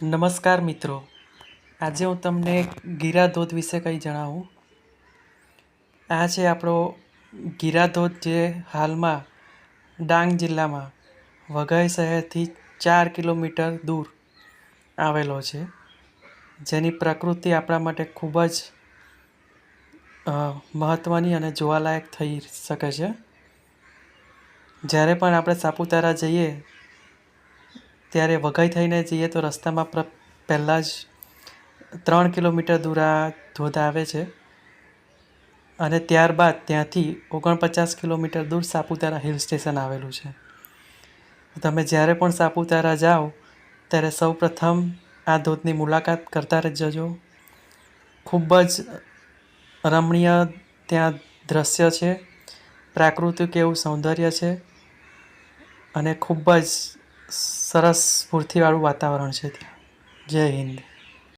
નમસ્કાર મિત્રો. આજે હું તમને ગીરા ધોધ વિશે કંઈ જણાવું. આ છે આપણો ગીરા ધોધ જે હાલમાં ડાંગ જિલ્લામાં વઘઈ શહેરથી ચાર કિલોમીટર દૂર આવેલો છે. જેની પ્રકૃતિ આપણા માટે ખૂબ જ મહત્ત્વની અને જોવાલાયક થઈ શકે છે. જ્યારે પણ આપણે સાપુતારા જઈએ ત્યારે વઘઈ થઈને જઈએ તો રસ્તામાં પહેલાં જ ત્રણ કિલોમીટર દૂર આ ધોધ આવે છે. અને ત્યારબાદ ત્યાંથી ઓગણપચાસ કિલોમીટર દૂર સાપુતારા હિલ સ્ટેશન આવેલું છે. તમે જ્યારે પણ સાપુતારા જાઓ, ત્યારે સૌપ્રથમ આ ધોધની મુલાકાત કરતા જજો ખૂબ જ રમણીય ત્યાં દ્રશ્ય છે. પ્રાકૃતિક એવું સૌંદર્ય છે. અને ખૂબ જ સરસ સ્ફૂર્તિવાળું વાતાવરણ છે ત્યાં. જય હિન્દ.